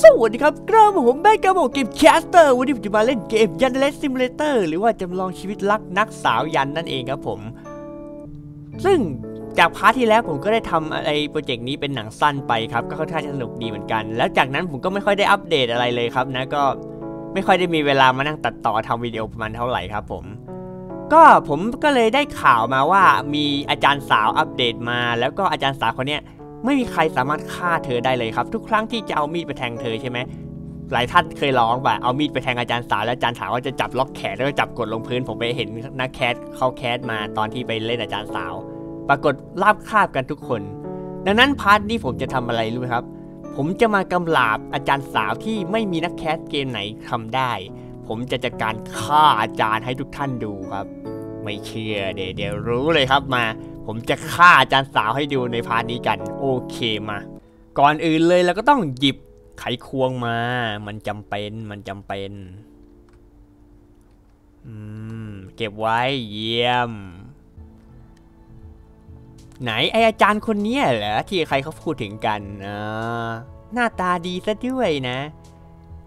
สวัสดีครับกระผมแบงค์กระบอกเกมแคสเตอร์วันนี้ผมจะมาเล่นเกมยันเลสซิมูเลเตอร์หรือว่าจำลองชีวิตรักนักสาวยันนั่นเองครับผม ซึ่งจากพาร์ทที่แล้วผมก็ได้ทำอะไรโปรเจกต์นี้เป็นหนังสั้นไปครับ ก็ค่อนข้างสนุกดีเหมือนกัน แล้วจากนั้นผมก็ไม่ค่อยได้อัปเดตอะไรเลยครับนะก็ไม่ค่อยได้มีเวลามานั่งตัดต่อทำวิดีโอประมาณเท่าไหร่ครับผม ก็ผมก็เลยได้ข่าวมาว่ามีอาจารย์สาวอัปเดตมา แล้วก็อาจารย์สาวคนเนี้ย ไม่มีใครสามารถฆ่าเธอได้เลยครับ ทุกครั้งที่จะเอามีดไปแทงเธอใช่ไหมหลายท่านเคยร้องป่ะเอามีดไปแทงอาจารย์สาวแล้วอาจารย์สาวก็จะจับล็อกแขนแล้วก็จับกดลงพื้น ผมไปเห็นนักแคสเขาแคสมาตอนที่ไปเล่นอาจารย์สาว ปรากฏราบคาบกันทุกคน ดังนั้นพาร์ทนี้ผมจะทำอะไรรู้ไหมครับ ผมจะมากำลาบอาจารย์สาวที่ไม่มีนักแคสเกมไหนทำได้ ผมจะจัดการฆ่าอาจารย์ให้ทุกท่านดูครับ ไม่เชื่อเดี๋ยวเดี๋ยวรู้เลยครับมา ผมจะฆ่าอาจารย์สาวให้ดูในพาร์ทนี้กัน โอเคมา ก่อนอื่นเลยเราก็ต้องหยิบไขควงมา มันจำเป็นมันจำเป็นอืมเก็บไว้เยี่ยม ไหนไออาจารย์คนนี้เหรอที่ใครเขาพูดถึงกันอ่าหน้าตาดีซะด้วยนะ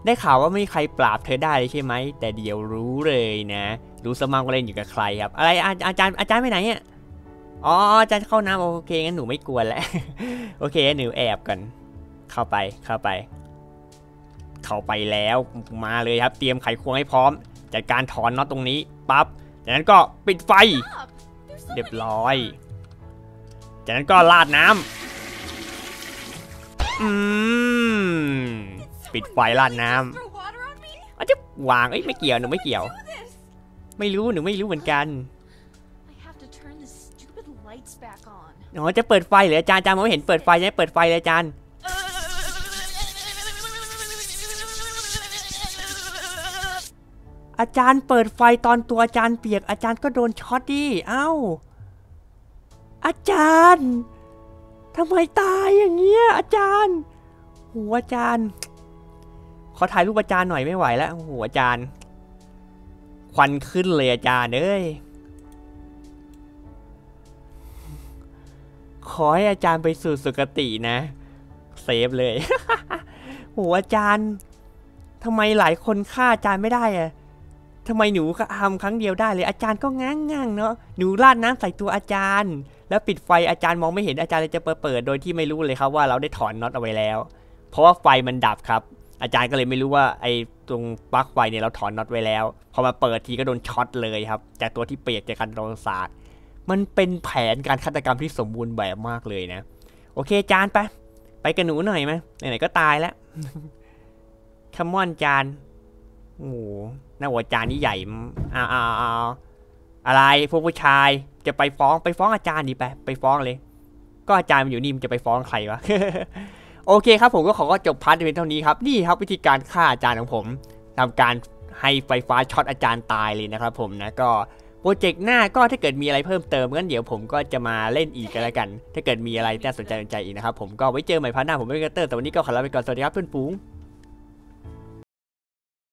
ได้ข่าวว่าไม่มีใครปราบเธอได้เลยใช่ไหม แต่เดี๋ยวรู้เลยนะ รู้สมังว่าเล่นอยู่กับใครครับ อะไรอาอาจารย์อาจารย์ไปไหนอะอ๋ออาจารย์เข้าน้ำโอเคงั้นหนูไม่กลัวแล้ว โอเคหนูแอบกัน เข้าไปเข้าไป เข้าไปแล้วมาเลยครับ เตรียมไขควงให้พร้อม จัดการถอนน็อตตรงนี้ปั๊บจากนั้นก็ปิดไฟ เรียบร้อย จากนั้นก็ราดน้ำอืม ปิดไฟราดน้ำอาจจะวางเอ้ยไม่เกี่ยวหนูไม่เกี่ยว ไม่รู้หนูไม่รู้เหมือนกัน I have to turn the stupid lights back on. อ๋อจะเปิดไฟเหรออาจารย์อาจารย์มองไม่เห็นเปิดไฟใช่ไหมเปิดไฟเลยอาจารย์อาจารย์เปิดไฟตอนตัวอาจารย์เปียก อาจารย์ก็โดนช็อตดิเอ้า อาจารย์ทำไมตายอย่างเงี้ยอาจารย์โหอาจารย์ ขอถ่ายรูปอาจารย์หน่อยไม่ไหวแล้วโอ้โหอาจารย์ ควันขึ้นเลยอาจารย์เอ้ยขอให้อาจารย์ไปสู่สุคตินะเซฟเลยโหอาจารย์ทำไมหลายคนฆ่าอาจารย์ไม่ได้อะทำไมหนูทำครั้งเดียวได้เลย อาจารย์ก็ง้างง้างๆเนาะหนูราดน้ำใส่ตัวอาจารย์ แล้วปิดไฟอาจารย์มองไม่เห็นอาจารย์เลยจะเปิดเปิดโดยที่ไม่รู้เลยครับว่าเราได้ถอนน็อตเอาไว้แล้ว เพราะว่าไฟมันดับครับ อาจารย์ก็เลยไม่รู้ว่าไอ้ตรงปลั๊กไฟเนี่ยเราถอนน็อตไว้แล้ว พอมาเปิดทีก็โดนช็อตเลยครับ จากตัวที่เปียกจากการโดนสาดมันเป็นแผนการฆาตกรรมที่สมบูรณ์แบบมากเลยนะ โอเคจานไป ไปกับหนูหน่อยไหมไหนๆก็ตายแล้วคัมมอนจานโอ้โหหน้าหัวจานนี่ใหญ่อ้าวอ้าวอ้าวอะไรพวกผู้ชายจะไปฟ้องไปฟ้องอาจารย์ดีไปไปฟ้องเลย ก็อาจารย์มันอยู่นี่มันจะไปฟ้องใครวะ โอเคครับผมก็ขอจบพาร์ทเพียงเท่านี้ครับนี่ครับวิธีการฆ่าอาจารย์ของผมทำการให้ไฟฟ้าช็อตอาจารย์ตายเลยนะครับผมนะก็โปรเจกต์หน้าก็ถ้าเกิดมีอะไรเพิ่มเติมงั้นเดี๋ยวผมก็จะมาเล่นอีกกันแล้วกัน ถ้าเกิดมีอะไรน่าสนใจสนใจอีกนะครับผมก็ไว้เจอใหม่พาร์ทหน้าผมเป็นกระเตอร์แต่วันนี้ก็ขอลาไปก่อนสวัสดีครับเพื่อนฝูง